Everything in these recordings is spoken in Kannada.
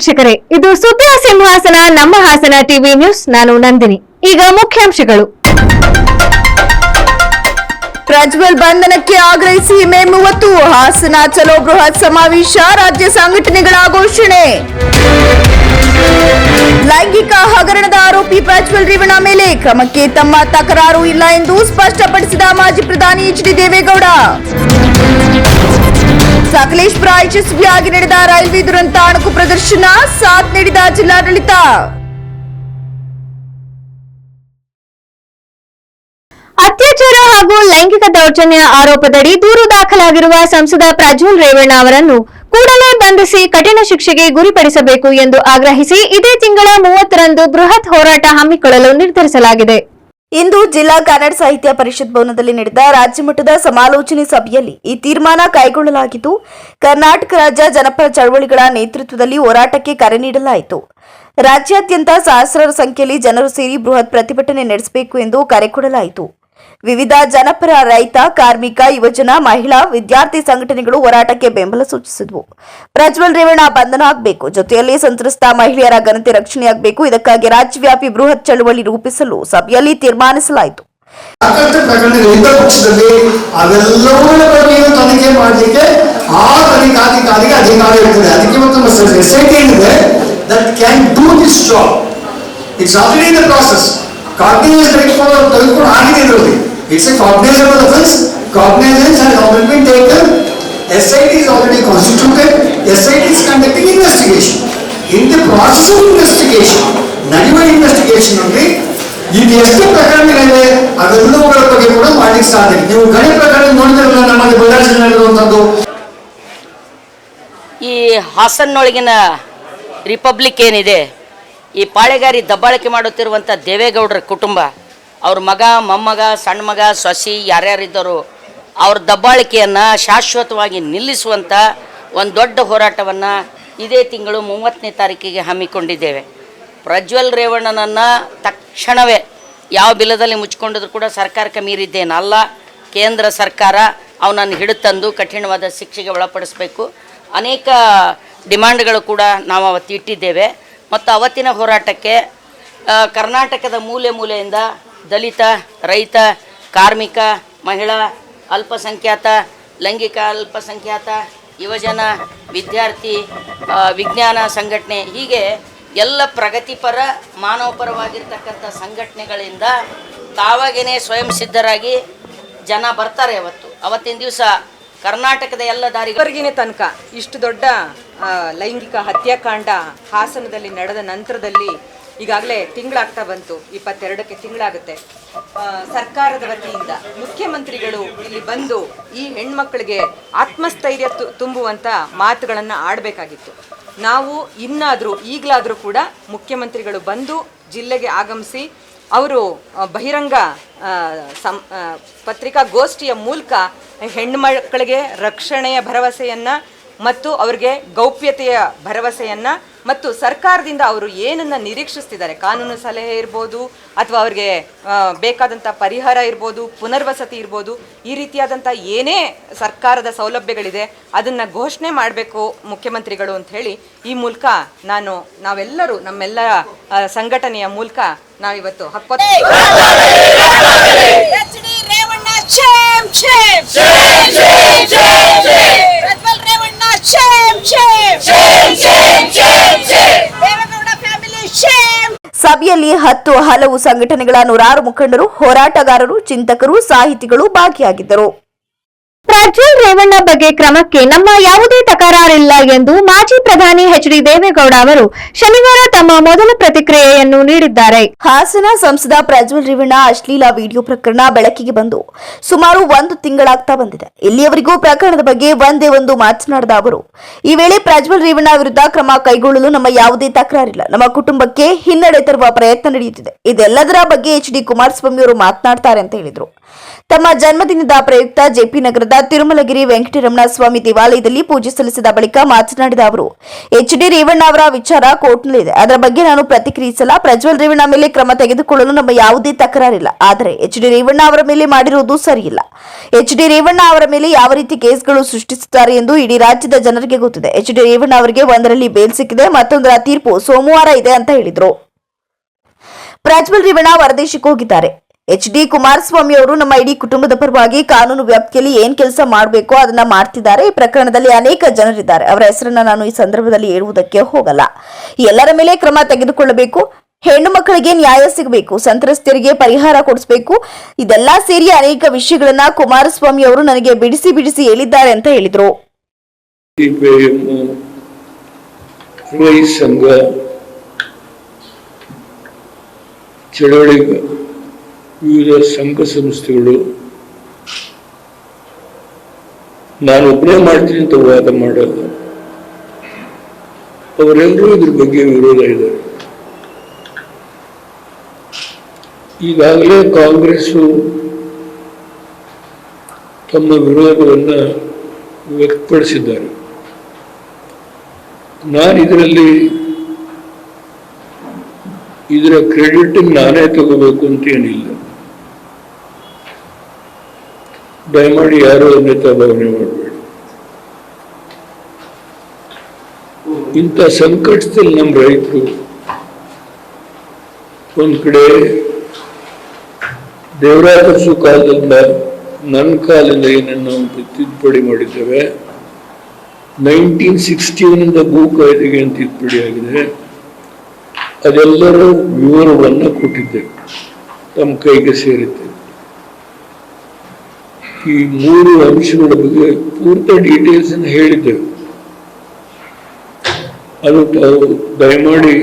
ವೀಕ್ಷಕರೇ, ಇದು ಸುದ್ದಿಯ ಸಿಂಹಾಸನ, ನಮ್ಮ ಹಾಸನ ಟಿವಿ ನ್ಯೂಸ್, ನಾನು ನಂದಿನಿ. ಈಗ ಮುಖ್ಯಾಂಶಗಳು. ಪ್ರಜ್ವಲ್ ಬಂಧನಕ್ಕೆ ಆಗ್ರಹಿಸಿ ಮೇ ಮೂವತ್ತು, ಹಾಸನ ಚಲೋ ಬೃಹತ್ ಸಮಾವೇಶ, ರಾಜ್ಯ ಸಂಘಟನೆಗಳ ಘೋಷಣೆ. ಲೈಂಗಿಕ ಹಗರಣದ ಆರೋಪಿ ಪ್ರಜ್ವಲ್ ರೇವಣ ಮೇಲೆ ಕ್ರಮಕ್ಕೆ ತಮ್ಮ ತಕರಾರು ಇಲ್ಲ ಎಂದು ಸ್ಪಷ್ಟಪಡಿಸಿದ ಮಾಜಿ ಪ್ರಧಾನಿ ಎಚ್ ಡಿ ದೇವೇಗೌಡ. ಸಕಲೇಶ್ಪುರ ಯಶಸ್ವಿಯಾಗಿ ನಡೆದ ರೈಲ್ವೆ ದುರಂತ ಅಣುಕು ಪ್ರದರ್ಶನ ಸಾಥ್ ನೀಡಿದ ಜಿಲ್ಲಾಡಳಿತ. ಅತ್ಯಾಚಾರ ಹಾಗೂ ಲೈಂಗಿಕ ದೌರ್ಜನ್ಯ ಆರೋಪದಡಿ ದೂರು ದಾಖಲಾಗಿರುವ ಸಂಸದ ಪ್ರಜ್ವಲ್ ರೇವಣ್ಣ ಅವರನ್ನು ಕೂಡಲೇ ಬಂಧಿಸಿ ಕಠಿಣ ಶಿಕ್ಷೆಗೆ ಗುರಿಪಡಿಸಬೇಕು ಎಂದು ಆಗ್ರಹಿಸಿ ಇದೇ ತಿಂಗಳ ಮೂವತ್ತರಂದು ಬೃಹತ್ ಹೋರಾಟ ಹಮ್ಮಿಕೊಳ್ಳಲು ನಿರ್ಧರಿಸಲಾಗಿದೆ. ಇಂದು ಜಿಲ್ಲಾ ಕನ್ನಡ ಸಾಹಿತ್ಯ ಪರಿಷತ್ ಭವನದಲ್ಲಿ ನಡೆದ ರಾಜ್ಯಮಟ್ಟದ ಸಮಾಲೋಚನೆ ಸಭೆಯಲ್ಲಿ ಈ ತೀರ್ಮಾನ ಕೈಗೊಳ್ಳಲಾಗಿದ್ದು, ಕರ್ನಾಟಕ ರಾಜ್ಯ ಜನಪರ ಚಳವಳಿಗಳ ನೇತೃತ್ವದಲ್ಲಿ ಹೋರಾಟಕ್ಕೆ ಕರೆ ನೀಡಲಾಯಿತು. ರಾಜ್ಯಾದ್ಯಂತ ಸಹಸ್ರಾರು ಸಂಖ್ಯೆಯಲ್ಲಿ ಜನರು ಸೇರಿ ಬೃಹತ್ ಪ್ರತಿಭಟನೆ ನಡೆಸಬೇಕು ಎಂದು ಕರೆ ಕೊಡಲಾಯಿತು. ವಿವಿಧ ಜನಪರ ರೈತ, ಕಾರ್ಮಿಕ, ಯುವಜನ, ಮಹಿಳಾ, ವಿದ್ಯಾರ್ಥಿ ಸಂಘಟನೆಗಳು ಹೋರಾಟಕ್ಕೆ ಬೆಂಬಲ ಸೂಚಿಸಿದವು. ಪ್ರಜ್ವಲ್ ರೇವಣ್ಣ ಬಂಧನ ಆಗಬೇಕು. ಜೊತೆಯಲ್ಲಿ ಸಂತ್ರಸ್ತ ಮಹಿಳೆಯರ ಘನತೆ ರಕ್ಷಣೆಯಾಗಬೇಕು. ಇದಕ್ಕಾಗಿ ರಾಜ್ಯವ್ಯಾಪಿ ಬೃಹತ್ ಚಳವಳಿ ರೂಪಿಸಲು ಸಭೆಯಲ್ಲಿ ತೀರ್ಮಾನಿಸಲಾಯಿತು. It's already in the ಬಗ್ಗೆಯೂ ಪ್ರಾಸೆಸ್ ಕಾಗ್ನಿಷನ್ ತೆಗೆದುಕೊಂಡು ಆಗಿದೆ ಇದರಲ್ಲಿ it's a cognizable offence cognizance has already been taken S I T is already constituted S I T is conducting investigation in the process of investigation ನಡೆಯುವ ಇನ್ವೆಸ್ಟಿಗೇಷನ್ ಅಲ್ಲಿ ಈಗ ಎಷ್ಟು ಪ್ರಕರಣಗಳಿವೆ ಅವೆಲ್ಲವುಗಳ ಬಗ್ಗೆ ಕೂಡ ಮಾಡ್ಲಿಕ್ಕೆ ಸಾಧ್ಯ ನೀವು ಗಣಿ ಪ್ರಕರಣ ನೋಡಿದ್ರಲ್ಲ ನಮ್ಮಲ್ಲಿ ಬಳ್ಳಾರಿ ಜಿಲ್ಲೆಯಲ್ಲಿರುವಂಥದ್ದು ಈ ಹಾಸನ್ನೊಳಗಿನ ರಿಪಬ್ಲಿಕ್ ಏನಿದೆ? ಈ ಪಾಳೆಗಾರಿ ದಬ್ಬಾಳಿಕೆ ಮಾಡುತ್ತಿರುವಂಥ ದೇವೇಗೌಡರ ಕುಟುಂಬ, ಅವ್ರ ಮಗ, ಮೊಮ್ಮಗ, ಸಣ್ಣ ಮಗ, ಸೊಸಿ ಯಾರ್ಯಾರಿದ್ದರು ಅವ್ರ ದಬ್ಬಾಳಿಕೆಯನ್ನು ಶಾಶ್ವತವಾಗಿ ನಿಲ್ಲಿಸುವಂಥ ಒಂದು ದೊಡ್ಡ ಹೋರಾಟವನ್ನು ಇದೇ ತಿಂಗಳು ಮೂವತ್ತನೇ ತಾರೀಕಿಗೆ ಹಮ್ಮಿಕೊಂಡಿದ್ದೇವೆ. ಪ್ರಜ್ವಲ್ ರೇವಣ್ಣನನ್ನು ತಕ್ಷಣವೇ ಯಾವ ಬಿಲದಲ್ಲಿ ಮುಚ್ಕೊಂಡಿದ್ರು ಕೂಡ ಸರ್ಕಾರಕ್ಕೆ ಮೀರಿದ್ದೇನಲ್ಲ. ಕೇಂದ್ರ ಸರ್ಕಾರ ಅವನನ್ನು ಹಿಡಿತಂದು ಕಠಿಣವಾದ ಶಿಕ್ಷೆಗೆ ಒಳಪಡಿಸಬೇಕು. ಅನೇಕ ಡಿಮ್ಯಾಂಡ್ಗಳು ಕೂಡ ನಾವು ಅವತ್ತು ಇಟ್ಟಿದ್ದೇವೆ ಮತ್ತು ಅವತ್ತಿನ ಹೋರಾಟಕ್ಕೆ ಕರ್ನಾಟಕದ ಮೂಲೆ ಮೂಲೆಯಿಂದ ದಲಿತ, ರೈತ, ಕಾರ್ಮಿಕ, ಮಹಿಳಾ, ಅಲ್ಪಸಂಖ್ಯಾತ, ಲೈಂಗಿಕ ಅಲ್ಪಸಂಖ್ಯಾತ, ಯುವಜನ, ವಿದ್ಯಾರ್ಥಿ ವಿಜ್ಞಾನ ಸಂಘಟನೆ, ಹೀಗೆ ಎಲ್ಲ ಪ್ರಗತಿಪರ, ಮಾನವಪರವಾಗಿರ್ತಕ್ಕಂಥ ಸಂಘಟನೆಗಳಿಂದ ತಾವಾಗೇನೆ ಸ್ವಯಂ ಸಿದ್ಧರಾಗಿ ಜನ ಬರ್ತಾರೆ ಅವತ್ತು. ಅವತ್ತಿನ ದಿವಸ ಕರ್ನಾಟಕದ ಎಲ್ಲ ದಾರಿ ಇವರೆಗಿನ ತನಕ ಇಷ್ಟು ದೊಡ್ಡ ಲೈಂಗಿಕ ಹತ್ಯಾಕಾಂಡ ಹಾಸನದಲ್ಲಿ ನಡೆದ ನಂತರದಲ್ಲಿ ಈಗಾಗಲೇ ತಿಂಗಳಾಗ್ತಾ ಬಂತು, ಇಪ್ಪತ್ತೆರಡಕ್ಕೆ ತಿಂಗಳಾಗುತ್ತೆ. ಸರ್ಕಾರದ ವತಿಯಿಂದ ಮುಖ್ಯಮಂತ್ರಿಗಳು ಇಲ್ಲಿ ಬಂದು ಈ ಹೆಣ್ಮಕ್ಳಿಗೆ ಆತ್ಮಸ್ಥೈರ್ಯ ತು- ತುಂಬುವಂತ ಮಾತುಗಳನ್ನು ಆಡಬೇಕಾಗಿತ್ತು. ನಾವು ಇನ್ನಾದರೂ, ಈಗಲಾದರೂ ಕೂಡ ಮುಖ್ಯಮಂತ್ರಿಗಳು ಬಂದು ಜಿಲ್ಲೆಗೆ ಆಗಮಿಸಿ ಅವರು ಬಹಿರಂಗ ಸಂ ಪತ್ರಿಕಾಗೋಷ್ಠಿಯ ಮೂಲಕ ಹೆಣ್ಮಕ್ಕಳಿಗೆ ರಕ್ಷಣೆಯ ಭರವಸೆಯನ್ನು ಮತ್ತು ಅವರಿಗೆ ಗೌಪ್ಯತೆಯ ಭರವಸೆಯನ್ನು ಮತ್ತು ಸರ್ಕಾರದಿಂದ ಅವರು ಏನನ್ನ ನಿರೀಕ್ಷಿಸ್ತಿದ್ದಾರೆ? ಕಾನೂನು ಸಲಹೆ ಇರ್ಬೋದು ಅಥವಾ ಅವರಿಗೆ ಬೇಕಾದಂಥ ಪರಿಹಾರ ಇರ್ಬೋದು ಪುನರ್ವಸತಿ ಇರ್ಬೋದು ಈ ರೀತಿಯಾದಂಥ ಏನೇ ಸರ್ಕಾರದ ಸೌಲಭ್ಯಗಳಿದೆ ಅದನ್ನ ಘೋಷಣೆ ಮಾಡಬೇಕು ಮುಖ್ಯಮಂತ್ರಿಗಳು ಅಂತ ಹೇಳಿ ಈ ಮೂಲಕ ನಾನು ನಾವೆಲ್ಲರೂ ನಮ್ಮೆಲ್ಲ ಸಂಘಟನೆಯ ಮೂಲಕ ನಾವಿವತ್ತು ಹಕ್ಕೊತ್ತೆ shame shame shame shame shame Prajwal Revanna shame shame shame shame shame Deve Gowda family shame ಸಭೆಯಲ್ಲಿ ಹತ್ತು ಹಲವು ಸಂಘಟನೆಗಳ ನೂರಾರು ಮುಖಂಡರು ಹೋರಾಟಗಾರರು ಚಿಂತಕರು ಸಾಹಿತಿಗಳು ಭಾಗಿಯಾಗಿದ್ದರು. ಪ್ರಜ್ವಲ್ ರೇವಣ್ಣ ಬಗ್ಗೆ ಕ್ರಮಕ್ಕೆ ನಮ್ಮ ಯಾವುದೇ ತಕರಾರಿಲ್ಲ ಎಂದು ಮಾಜಿ ಪ್ರಧಾನಿ ಎಚ್ ಡಿ ದೇವೇಗೌಡ ಅವರು ಶನಿವಾರ ತಮ್ಮ ಮೊದಲ ಪ್ರತಿಕ್ರಿಯೆಯನ್ನು ನೀಡಿದ್ದಾರೆ. ಹಾಸನ ಸಂಸದ ಪ್ರಜ್ವಲ್ ರೇವಣ್ಣ ಅಶ್ಲೀಲ ವಿಡಿಯೋ ಪ್ರಕರಣ ಬೆಳಕಿಗೆ ಬಂದು ಸುಮಾರು ಒಂದು ತಿಂಗಳಾಗ್ತಾ ಬಂದಿದೆ. ಇಲ್ಲಿಯವರೆಗೂ ಪ್ರಕರಣದ ಬಗ್ಗೆ ಒಂದೇ ಒಂದು ಮಾತನಾಡಿದ ಅವರು, ಈ ವೇಳೆ ಪ್ರಜ್ವಲ್ ರೇವಣ್ಣ ವಿರುದ್ಧ ಕ್ರಮ ಕೈಗೊಳ್ಳಲು ನಮ್ಮ ಯಾವುದೇ ತಕರಾರಿಲ್ಲ. ನಮ್ಮ ಕುಟುಂಬಕ್ಕೆ ಹಿನ್ನಡೆ ತರುವ ಪ್ರಯತ್ನ ನಡೆಯುತ್ತಿದೆ. ಇದೆಲ್ಲದರ ಬಗ್ಗೆ ಎಚ್ ಡಿ ಕುಮಾರಸ್ವಾಮಿ ಅವರು ಮಾತನಾಡ್ತಾರೆ ಅಂತ ಹೇಳಿದರು. ತಮ್ಮ ಜನ್ಮದಿನದ ಪ್ರಯುಕ್ತ ಜೆಪಿ ನಗರದ ತಿರುಮಲಗಿರಿ ವೆಂಕಟರಮಣ ಸ್ವಾಮಿ ದೇವಾಲಯದಲ್ಲಿ ಪೂಜೆ ಸಲ್ಲಿಸಿದ ಬಳಿಕ ಮಾತನಾಡಿದ ಅವರು, ಎಚ್ ಡಿ ರೇವಣ್ಣ ಅವರ ವಿಚಾರ ಕೋರ್ಟ್ನಲ್ಲಿದೆ. ಅದರ ಬಗ್ಗೆ ನಾನು ಪ್ರತಿಕ್ರಿಯಿಸಲ್ಲ. ಪ್ರಜ್ವಲ್ ರೇವಣ್ಣ ಮೇಲೆ ಕ್ರಮ ತೆಗೆದುಕೊಳ್ಳಲು ನಮ್ಮ ಯಾವುದೇ ತಕರಾರಿಲ್ಲ. ಆದರೆ ಎಚ್ ಡಿ ರೇವಣ್ಣ ಅವರ ಮೇಲೆ ಮಾಡಿರುವುದು ಸರಿಯಿಲ್ಲ. ಎಚ್ ಡಿ ರೇವಣ್ಣ ಅವರ ಮೇಲೆ ಯಾವ ರೀತಿ ಕೇಸ್ಗಳು ಸೃಷ್ಟಿಸುತ್ತಾರೆ ಎಂದು ಇಡೀ ರಾಜ್ಯದ ಜನರಿಗೆ ಗೊತ್ತಿದೆ. ಎಚ್ ಡಿ ರೇವಣ್ಣ ಅವರಿಗೆ ಒಂದರಲ್ಲಿ ಬೇಲ್ ಸಿಕ್ಕಿದೆ, ಮತ್ತೊಂದರ ತೀರ್ಪು ಸೋಮವಾರ ಇದೆ ಅಂತ ಹೇಳಿದರು. ಪ್ರಜ್ವಲ್ ರೇವಣ್ಣ ಹೊರದೇಶಕ್ಕೆ ಹೋಗಿದ್ದಾರೆ. ಎಚ್ ಡಿ ಕುಮಾರಸ್ವಾಮಿ ಅವರು ನಮ್ಮ ಇಡೀ ಕುಟುಂಬದ ಪರವಾಗಿ ಕಾನೂನು ವ್ಯಾಪ್ತಿಯಲ್ಲಿ ಏನ್ ಕೆಲಸ ಮಾಡಬೇಕು ಅದನ್ನ ಮಾಡ್ತಿದ್ದಾರೆ. ಈ ಪ್ರಕರಣದಲ್ಲಿ ಅನೇಕ ಜನರಿದ್ದಾರೆ. ಅವರ ಹೆಸರನ್ನ ನಾನು ಈ ಸಂದರ್ಭದಲ್ಲಿ ಹೇಳುವುದಕ್ಕೆ ಹೋಗಲ್ಲ. ಎಲ್ಲರ ಮೇಲೆ ಕ್ರಮ ತೆಗೆದುಕೊಳ್ಳಬೇಕು. ಹೆಣ್ಣು ಮಕ್ಕಳಿಗೆ ನ್ಯಾಯ ಸಿಗಬೇಕು. ಸಂತ್ರಸ್ತರಿಗೆ ಪರಿಹಾರ ಕೊಡಿಸಬೇಕು. ಇದೆಲ್ಲಾ ಸೇರಿ ಅನೇಕ ವಿಷಯಗಳನ್ನ ಕುಮಾರಸ್ವಾಮಿ ಅವರು ನನಗೆ ಬಿಡಿಸಿ ಬಿಡಿಸಿ ಹೇಳಿದ್ದಾರೆ ಅಂತ ಹೇಳಿದ್ರು. ಚಳವಳಿ ವಿವಿಧ ಸಂಘ ಸಂಸ್ಥೆಗಳು ನಾನು ಒಬ್ಬನೇ ಮಾಡ್ತೀನಿ ಅಂತ ವಾದ ಮಾಡೋದು. ಅವರೆಲ್ಲರೂ ಇದ್ರ ಬಗ್ಗೆ ವಿರೋಧ ಇದ್ದಾರೆ. ಈಗಾಗಲೇ ಕಾಂಗ್ರೆಸ್ಸು ತಮ್ಮ ವಿರೋಧವನ್ನು ವ್ಯಕ್ತಪಡಿಸಿದ್ದಾರೆ. ನಾನು ಇದರಲ್ಲಿ ಇದರ ಕ್ರೆಡಿಟ್ ನಾನೇ ತಗೋಬೇಕು ಅಂತ ಏನಿಲ್ಲ. ದಯಮಾಡಿ ಯಾರು ಅನ್ಯತಾ ಭಾವನೆ ಮಾಡಬೇಡಿ. ಇಂಥ ಸಂಕಟದಲ್ಲಿ ನಮ್ಮ ರೈತರು ಒಂದ್ ಕಡೆ ದೇವರಾದರ್ಸು ಕಾಲದಿಂದ ನನ್ನ ಕಾಲದಿಂದ ಏನನ್ನು ತಿದ್ದುಪಡಿ ಮಾಡಿದ್ದೇವೆ. ನೈನ್ಟೀನ್ ಸಿಕ್ಸ್ಟೀನಿಂದ ಭೂ ಕಾಯ್ದೆಗೆ ಅಂತ ತಿದ್ದುಪಡಿ ಆಗಿದೆ. ಅದೆಲ್ಲರೂ ವಿವರವನ್ನು ಕೊಟ್ಟಿದ್ದೇವೆ. ತಮ್ಮ ಕೈಗೆ ಸೇರಿದ್ದೆ ಈ ಮೂರು ಅಂಶಗಳ ಬಗ್ಗೆ ಪೂರ್ತಿ ಡೀಟೇಲ್ಸ್ ಹೇಳಿದ್ದೇವೆ ಅದು ತಾವು ದಯಮಾಡಿ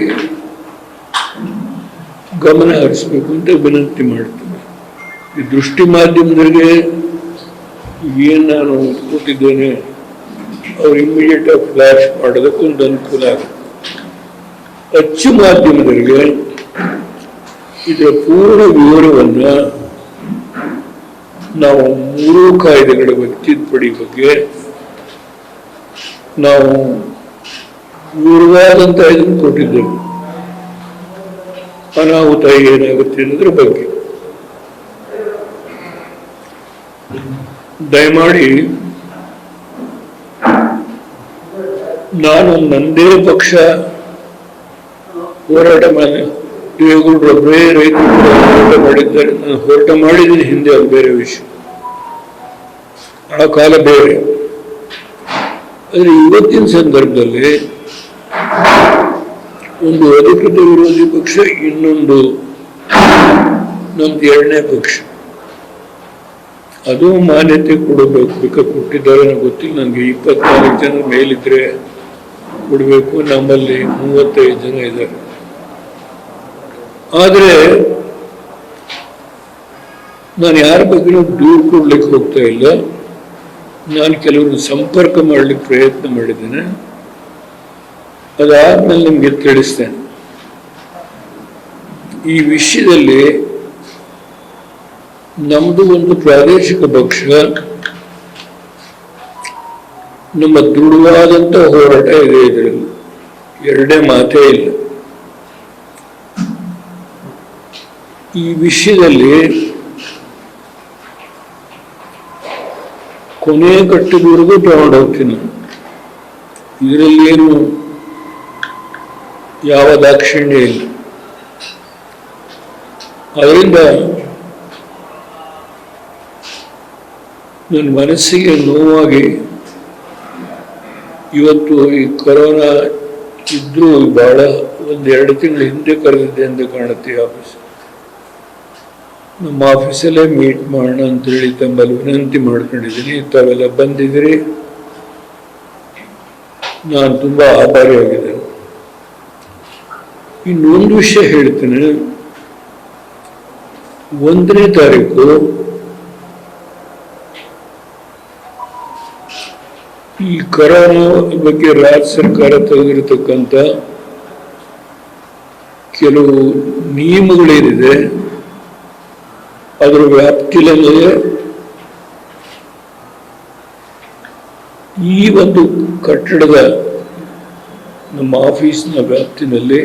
ಗಮನ ಹರಿಸ್ಬೇಕು ಅಂತ ವಿನಂತಿ ಮಾಡ್ತೇನೆ. ಈ ದೃಷ್ಟಿ ಮಾಧ್ಯಮದವರಿಗೆ ಏನು ನಾನು ಕೊಟ್ಟಿದ್ದೇನೆ, ಅವ್ರು ಇಮಿಡಿಯೇಟ್ ಆಗಿ ಫ್ಲಾಶ್ ಮಾಡೋದಕ್ಕೊಂದು ಅನುಕೂಲ ಆಗುತ್ತೆ. ಅಚ್ಚು ಮಾಧ್ಯಮದವರಿಗೆ ಇದರ ಪೂರ್ಣ ವಿವರವನ್ನ ನಾವು ಮೂರು ಕಾಯ್ದೆಗಳ ಪಡಿ ಬಗ್ಗೆ ನಾವು ಮೂರುವಾದಂತ ಇದನ್ನು ಕೊಟ್ಟಿದ್ದೆವು. ಅನಾಹುತ ಏನಾಗುತ್ತೆ ಅನ್ನೋದ್ರ ಬಗ್ಗೆ. ದಯಮಾಡಿ ನಾನು ನಂದೇ ಪಕ್ಷ ಹೋರಾಟ ಮಾಡಿ ದೇವೇಗೌಡರು ಒಬ್ಬರೇ ರೈತರು ಹೋರಾಟ ಮಾಡಿದ್ದಾರೆ. ನಾನು ಹೋರಾಟ ಮಾಡಿದ್ದೀನಿ, ಹಿಂದೆ ಅದು ಬೇರೆ ವಿಷಯ. ಆ ಕಾಲ ಬೇರೆ. ಆದರೆ ಇವತ್ತಿನ ಸಂದರ್ಭದಲ್ಲಿ ಒಂದು ಅಧಿಕೃತ ವಿರೋಧಿ ಪಕ್ಷ, ಇನ್ನೊಂದು ನಮ್ದು ಎರಡನೇ ಪಕ್ಷ. ಅದು ಮಾನ್ಯತೆ ಕೊಡಬೇಕು. ಬೇಕ ಕೊಟ್ಟಿದ್ದಾರೆ ಗೊತ್ತಿಲ್ಲ. ನನಗೆ ಇಪ್ಪತ್ನಾಲ್ಕು ಜನ ಮೇಲಿದ್ರೆ ಕೊಡಬೇಕು. ನಮ್ಮಲ್ಲಿ ಮೂವತ್ತೈದು ಜನ ಇದ್ದಾರೆ. ಆದರೆ ನಾನು ಯಾರ ಬಗ್ಗೆಯೂ ದೂರು ಕೊಡ್ಲಿಕ್ಕೆ ಹೋಗ್ತಾ ಇಲ್ಲ. ನಾನು ಕೆಲವರು ಸಂಪರ್ಕ ಮಾಡಲಿಕ್ಕೆ ಪ್ರಯತ್ನ ಮಾಡಿದ್ದೇನೆ. ಅದಾದ್ಮೇಲೆ ನಿಮ್ಗೆ ತಿಳಿಸ್ತೇನೆ. ಈ ವಿಷಯದಲ್ಲಿ ನಮ್ಮದು ಒಂದು ಪ್ರಾದೇಶಿಕ ಪಕ್ಷ, ನಮ್ಮ ದೃಢವಾದಂಥ ಹೋರಾಟ ಇದೆ ಇದರಲ್ಲಿ. ಎರಡೇ ಮಾತೇ ಇಲ್ಲ. ಈ ವಿಷಯದಲ್ಲಿ ಕೊನೆ ಕಟ್ಟಿದವರೆಗೂ ತಗೊಂಡು ಹೋಗ್ತೀನಿ. ಇದರಲ್ಲಿ ಏನು ಯಾವ ದಾಕ್ಷಿಣ್ಯ ಇಲ್ಲ ಅದರಿಂದ ನನ್ನ ಮನಸ್ಸಿಗೆ ನೋವಾಗಿ ಇವತ್ತು ಈ ಕೊರೋನಾ ಇದ್ರೂ ಬಹಳ ಒಂದೆರಡು ತಿಂಗಳ ಹಿಂದೆ ಕರೆದಿದೆ ಅಂತ ಕಾಣುತ್ತೆ ಆಫೀಸ್ ನಮ್ಮ ಆಫೀಸಲ್ಲೇ ಮೀಟ್ ಮಾಡೋಣ ಅಂತೇಳಿ ತಮ್ಮಲ್ಲಿ ವಿನಂತಿ ಮಾಡ್ಕೊಂಡಿದ್ದೀನಿ. ತಾವೆಲ್ಲ ಬಂದಿದ್ದೀರಿ. ನಾನು ತುಂಬ ಆಭಾರಿಯಾಗಿದ್ದೇನೆ. ಇನ್ನೊಂದು ವಿಷಯ ಹೇಳ್ತೇನೆ. ಒಂದನೇ ತಾರೀಕು ಈ ಕರೋನಾ ಬಗ್ಗೆ ರಾಜ್ಯ ಸರ್ಕಾರ ತೆಗೆದಿರತಕ್ಕಂಥ ಕೆಲವು ನಿಯಮಗಳೇನಿದೆ ಅದರ ವ್ಯಾಪ್ತಿಯಲ್ಲಿದೆ ಈ ಒಂದು ಕಟ್ಟಡದ ನಮ್ಮ ಆಫೀಸ್ನ ವ್ಯಾಪ್ತಿನಲ್ಲಿ